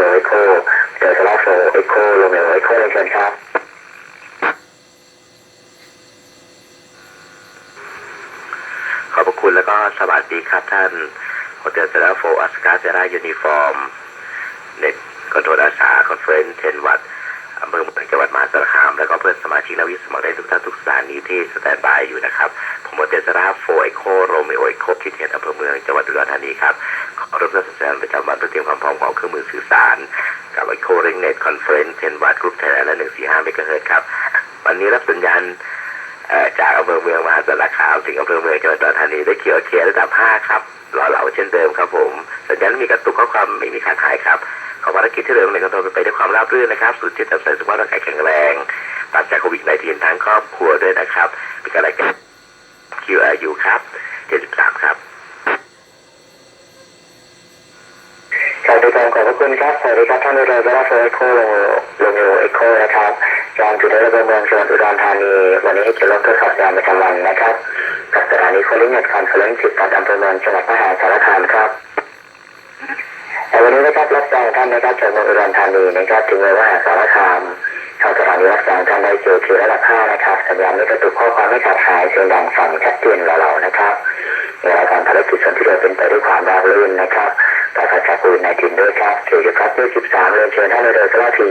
โมเอโคเดลต้าโฟเอโคโรเมโอเอโคเลยเชิญครับขอบพระคุณแล้วก็สวัสดีครับท่านโฮเทลเซราโฟอัสกาเซรายูนิฟอร์มเน็ตคอนโทรลอาสาคอนเฟรนเทนวัดอำเภอเมืองจังหวัดมหาสารคาม แล้วก็เพื่อนสมาชิกนักวิทยาสมัครได้ทุกท่านทุกสถานีที่สแตนบายอยู่นะครับ ผมโฮเทลเซราโฟเอโคโรเมโอเอโคคิดเทนอำเภอเมืองจังหวัดอุดรธานีครับ ขอรับราชการประจำวันเพื่อเตรียมความพร้อมของเครื่องมือสื่อสาร กับไอโค เน็ตคอนเฟรนซ์เทนวัดกรุ๊ปไทยแลนด์และ145เมกะเฮิรตซ์ครับ วันนี้รับสัญญาณจากอำเภอเมืองมหาสารคามถึงอำเภอเมืองจังหวัดอุดรธานีได้เขียวเคลียร์ระดับ5ครับรอเหลาเช่นเดิมครับผม สัญญาณมีกระตุกข้อความไม่มีขาดหายครับ ขอภารกิจที่เดิมในกระทรวงไปด้วยความราบรื่นนะครับ สุดที่จะใส่สุขภาพร่างกายแข็งแรงปราศจากโควิด -19 ทั้งครอบครัวด้วยนะครับมีการรายการ QRU ครับ73ครับ สวัสดีครับขอบพระคุณครับสวัสดีครับท่านเดลต้าโฟเอโคโรโรเมโอเอโคนะครับจอมจุดเดลต้าเมืองจังหวัดอุดรธานีวันนี้ให้เกียรติร่วมทดสอบยามประจำวันนะครับกับสถานีโคลิงเน็ตคอนเฟอเรนซ์สิบการอำเภอเมืองจังหวัดมหาสารคามครับแต่วันนี้นะครับรับฟังท่านนะครับจากเมืองอุดรธานีนะครับถึงแม้ว่าสารคามทางสถานีรับฟังท่านได้เจอคือระดับ5นะครับสัญญาณไม่กระตุกข้อความไม่ขาดหายเสียงดังฟังชัดเจนเราๆนะครับในรายการภารกิจส่วนที่เราเป็นไปด้วยความราบรื่นนะครับ ปราศจากโควิด19ด้วยครับเกี่ยวกับด้วย13เรียเชิญท่านโดยสวัสดี